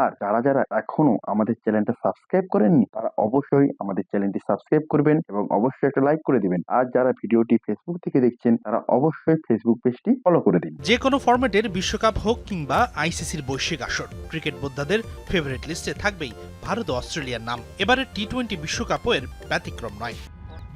আর যারা যারা এখনও আমাদের চ্যানেলটা সাবস্ক্রাইব করেননি, তারা অবশ্যই আমাদের চ্যানেলটি সাবস্ক্রাইব করবেন এবং অবশ্যই একটা লাইক করে দিবেন। আর যারা ভিডিওটি ফেসবুক থেকে দেখছেন, তারা অবশ্যই ফেসবুক পেজটি ফলো করে দিন। যে কোনো ফরম্যাটের বিশ্বকাপ হোক কিংবা আইসিসির বৈশ্বিক আসর ক্রিকেট বোদ্ধাদের ফেভারিট লিস্টে থাকবেই ভারত ও অস্ট্রেলিয়ার নাম। এবারে টি টোয়েন্টি বিশ্বকাপও এর ব্যতিক্রম নয়।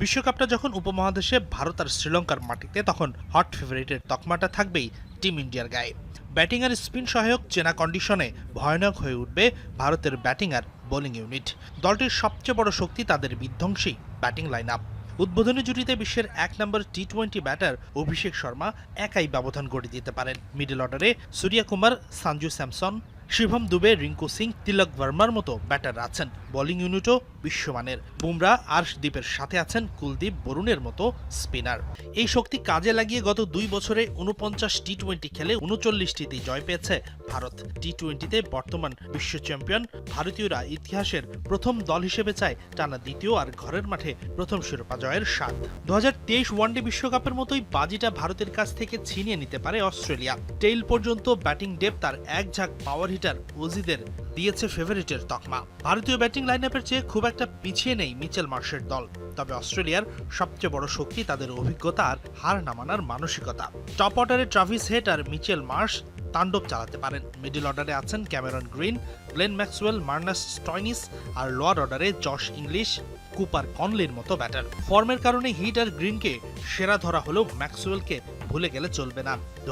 বিশ্বকাপটা যখন উপমহাদেশে ভারত আর শ্রীলঙ্কার মাটিতে, তখন হট ফেভারিটের তকমাটা থাকবেই টিম ইন্ডিয়ার গায়ে। ব্যাটিং আর স্পিন সহায়ক চেনা কন্ডিশনে ভয়ানক হয়ে উঠবে ভারতের ব্যাটিং আর বোলিং ইউনিট দলটির সবচেয়ে বড় শক্তি তাদের বিধ্বংসী ব্যাটিং লাইন আপ উদ্বোধনী জুটিতে বিশ্বের এক number T twenty batter Abhishek Sharma একাই ব্যবধান গড়ে দিতে পারেন। মিডল অর্ডারে সূর্যা কুমার সঞ্জু স্যামসন শিভম দুবে, রিঙ্কু সিং, তিলক ভার্মার মতো ব্যাটার আছেন। বোলিং ইউনিটও বিশ্বমানের। বুমরা আর্শদীপের সাথে আছেন কুলদীপ বরুণের মতো স্পিনার। এই শক্তি কাজে লাগিয়ে গত দুই বছরে উনপঞ্চাশ টি টোয়েন্টি খেলে উনচল্লিশটিতে জয় পেয়েছে ভারত। টি টোয়েন্টিতে বর্তমান বিশ্ব চ্যাম্পিয়ন ভারতীয়রা ইতিহাসের প্রথম দল হিসেবে চায় টানা দ্বিতীয় আর ঘরের মাঠে প্রথম শিরোপা জয়ের স্বাদ। দু হাজার তেইশ ওয়ানডে বিশ্বকাপের মতোই বাজিটা ভারতের কাছ থেকে ছিনিয়ে নিতে পারে অস্ট্রেলিয়া। টেইল পর্যন্ত ব্যাটিং ডেপ তার এক ঝাঁক পাওয়ার হিটার ওজিদের দিয়েছে ফেভারিটের তকমা। ভারতীয় ব্যাটিং লাইন আপের চেয়ে খুব একটা পিছিয়ে নেই মিচেল মার্শের দল। তবে অস্ট্রেলিয়ার সবচেয়ে বড় শক্তি তাদের অভিজ্ঞতা আর হার নামানোর মানসিকতা। টপ অর্ডারে ট্রাভিস হেট আর মিচেল মার্শ তাণ্ডব চালাতে পারেন। মিডল অর্ডারে আছেন Cameron Green, Glenn Maxwell, Marnus Stoinis আর লোয়ার অর্ডারে জশ ইংলিশ, কুপার কনলির মতো ব্যাটার ফর্মের কারণে হিট আর গ্রিনকে সেরা ধরা হলেও ম্যাক্সওয়েলকে ভুলে গেলে চলবে না। দু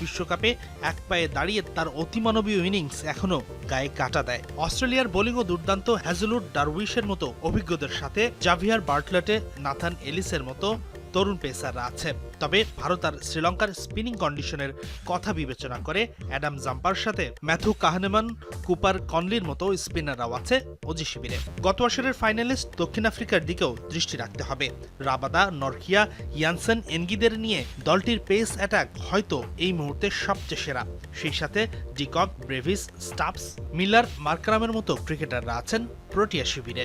বিশ্বকাপে এক পায়ে দাঁড়িয়ে তার অতিমানবীয় ইনিংস এখনও গায়ে কাটা দেয়। অস্ট্রেলিয়ার বোলিং ও দুর্দান্ত হ্যাজলুড ডারউইশের মতো অভিজ্ঞদের সাথে জাভিয়ার বার্টলেটে নাথান এলিসের মতো তরুণ পেসাররা আছে। তবে ভারত আর শ্রীলঙ্কার স্পিনিং কন্ডিশনের কথা বিবেচনা করে অ্যাডাম জাম্পার সাথে ম্যাথু কাহানেমান, কুপার কনলির মতো স্পিনাররাও আছে অজি শিবিরে। গত আসরের ফাইনালিস্ট দক্ষিণ আফ্রিকার দিকেও দৃষ্টি রাখতে হবে। রাবাদা নরকিয়া ইয়ানসেন, এনগিদের নিয়ে দলটির পেস অ্যাটাক হয়তো এই মুহূর্তে সবচেয়ে সেরা। সেই সাথে de Kock, Brevis, Stubbs, Miller, মার্কারামের মতো ক্রিকেটাররা আছেন প্রোটিয়া শিবিরে।